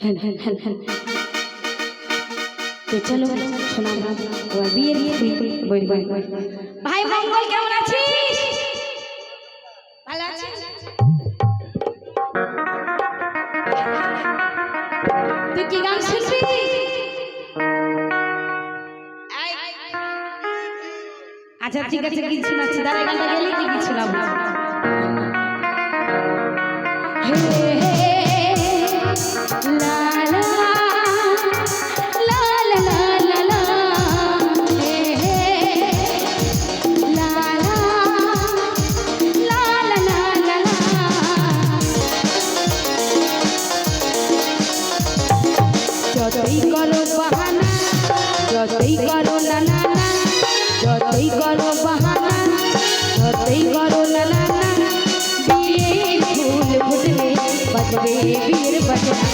হ্যাঁ হ্যাঁ হ্যাঁ হ্যাঁ। তো চলো বই ভাই কেমন আছিস? কি গান আচ্ছা ঠিক আছে কি শোনাচ্ছি। দাঁড়া গেলে কি শোনাবো। হে যতই করো বাহানা যতই করো না না না যতই করো বাহানা যতই করো না না না বিয়ের ফুল ফুটলে বাজবে বীর বাজনা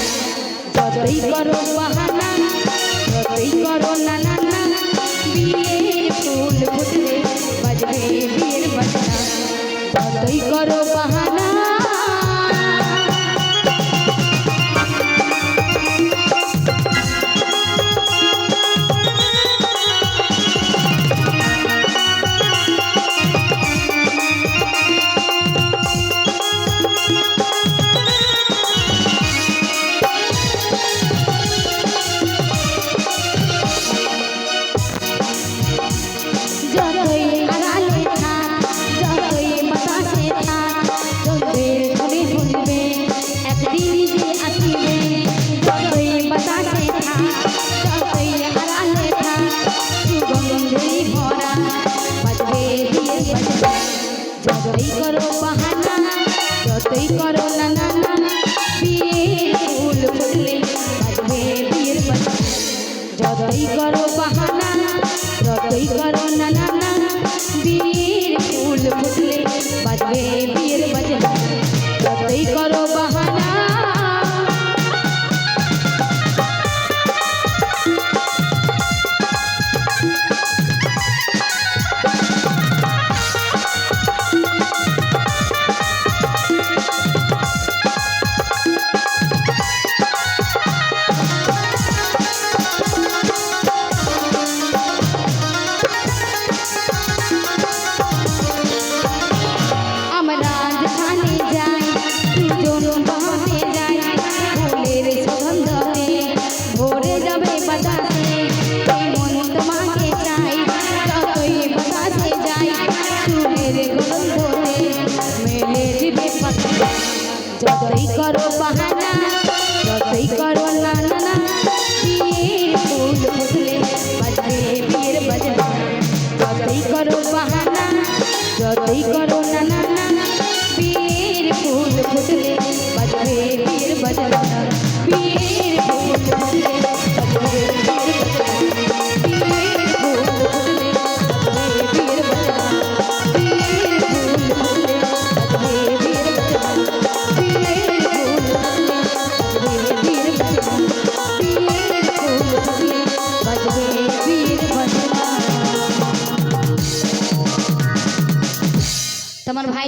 যতই করো বাহানা যতই করো না না না বিয়ের ফুল ফুটলে বাজবে বীর বাজনা যতই করো বাহানা যতই করো বাহানা যতই করো না না বীর ফুল ফুটলে বাজবে বাহানা যতই করো না না না বিয়ের ফুল ফুটলে বাজবে ফুল ফুটলে আমার ভাই